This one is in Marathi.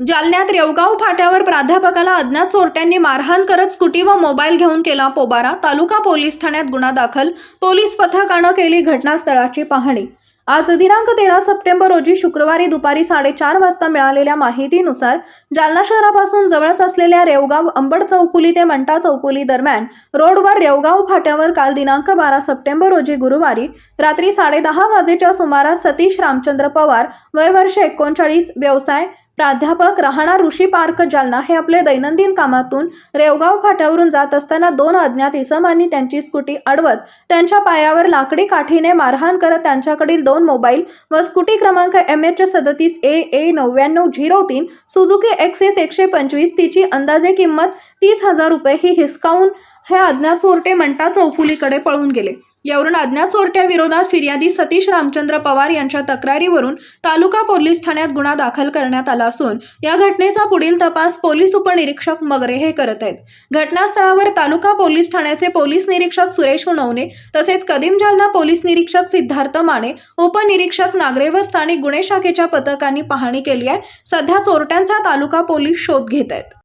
जालन्यात रेवगाव फाट्यावर प्राध्यापकाला अज्ञात चोरट्यांनी मारहाण करत स्कूटी व मोबाईल घेऊन केला पोबारा. तालुका पोलीस ठाण्यात गुन्हा दाखल. पोलीस पथकानं केली घटनास्थळाची पाहणी. आज दिनांक तेरा सप्टेंबर रोजी शुक्रवारी दुपारी साडेचार वाजता मिळालेल्या माहितीनुसार जालना शहरापासून जवळच असलेल्या रेवगाव अंबड चौफुली ते मंटा चौफुली दरम्यान रोडवर रेवगाव फाट्यावर काल दिनांक बारा सप्टेंबर रोजी गुरुवारी रात्री साडेदहा वाजेच्या सुमारास सतीश रामचंद्र पवार वय वर्ष एकोणचाळीस व्यवसाय प्राध्यापक राहणार ऋषी पार्क जालना हे आपले दैनंदिन कामातून रेवगाव फाट्यावरून जात असताना दोन अज्ञात इसमांनी त्यांची स्कूटी अडवत त्यांच्या पायावर लाकडी काठीने मारहाण करत त्यांच्याकडील दोन मोबाईल व स्कूटी क्रमांक एम एच सदतीस ए ए नव्याण्णव झिरो तीन सुझुकी एक्सेस एकशे पंचवीस तिची अंदाजे किंमत तीस हजार रुपये ही हिसकावून हे अज्ञात चोरटे मंटा चौफुलीकडे पळून गेले. यावरून अज्ञात चोरट्याविरोधात फिर्यादी सतीश रामचंद्र पवार यांच्या तक्रारीवरून तालुका पोलीस ठाण्यात गुन्हा दाखल करण्यात आला असून या घटनेचा पुढील तपास पोलीस उपनिरीक्षक मगरे हे करत आहेत. घटनास्थळावर तालुका पोलीस ठाण्याचे पोलीस निरीक्षक सुरेश नवने तसेच कदीम जालना पोलीस निरीक्षक सिद्धार्थ माने उपनिरीक्षक नागरे व स्थानिक गुन्हे शाखेच्या पथकांनी पाहणी केली आहे. सध्या चोरट्यांचा तालुका पोलीस शोध घेत आहेत.